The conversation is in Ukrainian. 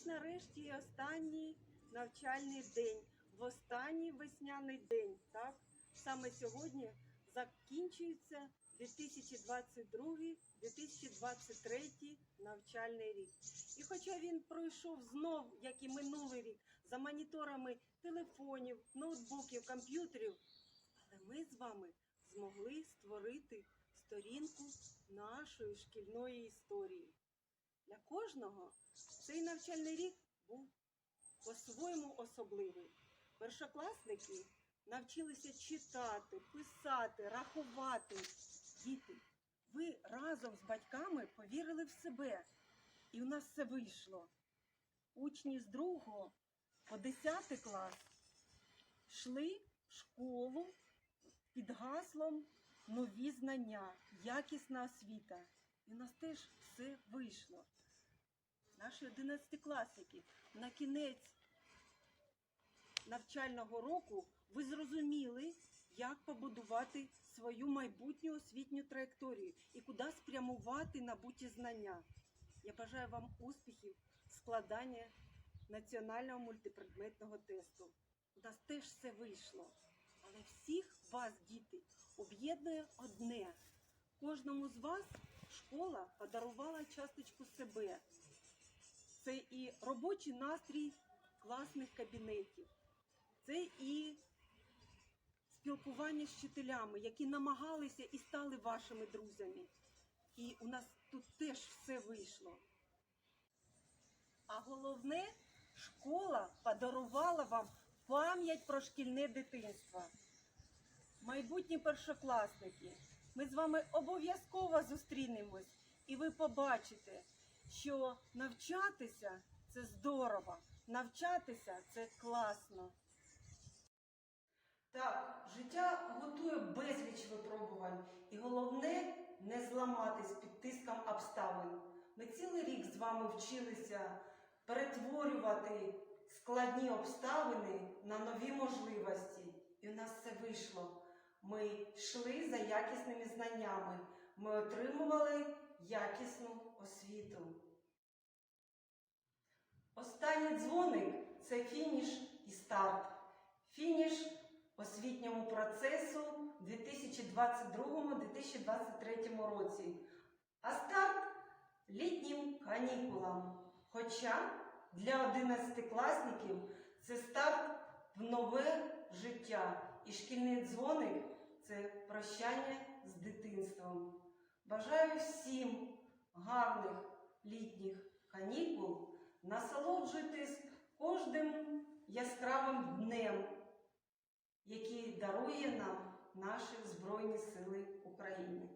ось нарешті і останній навчальний день, в останній весняний день. Так? Саме сьогодні закінчується 2022-2023 навчальний рік. І хоча він пройшов знов, як і минулий рік, за моніторами телефонів, ноутбуків, комп'ютерів, але ми з вами змогли створити сторінку нашої шкільної історії. Для кожного цей навчальний рік був по-своєму особливий. Першокласники навчилися читати, писати, рахувати. Діти, ви разом з батьками повірили в себе, і у нас все вийшло. Учні з 2 по 10 клас йшли в школу під гаслом нові знання, якісна освіта. І у нас теж все вийшло. Наші одинадцятикласники на кінець навчального року ви зрозуміли, як побудувати свою майбутню освітню траєкторію і куди спрямувати набуті знання. Я бажаю вам успіхів в складанні національного мультипредметного тесту. У нас теж все вийшло. Але всіх вас, діти, об'єднує одне. Кожному з вас школа подарувала часточку себе. Це і робочий настрій класних кабінетів, це і спілкування з вчителями, які намагалися і стали вашими друзями. І у нас тут теж все вийшло. А головне, школа подарувала вам пам'ять про шкільне дитинство. Майбутні першокласники, ми з вами обов'язково зустрінемось, і ви побачите, що навчатися це здорово, навчатися це класно. Так, життя готує безліч випробувань, і головне не зламатись під тиском обставин. Ми цілий рік з вами вчилися перетворювати складні обставини на нові можливості. І у нас це вийшло. Ми йшли за якісними знаннями. Ми отримували якісну освіту. Останній дзвоник це фініш і старт. Фініш освітньому процесу у 2022-2023 році. А старт літнім канікулам. Хоча для одинадцятикласників це старт в нове життя. І шкільний дзвоник це прощання з дитинством. Бажаю всім гарних літніх канікул. Насолоджуйтесь кожним яскравим днем, який дарує нам наші Збройні Сили України.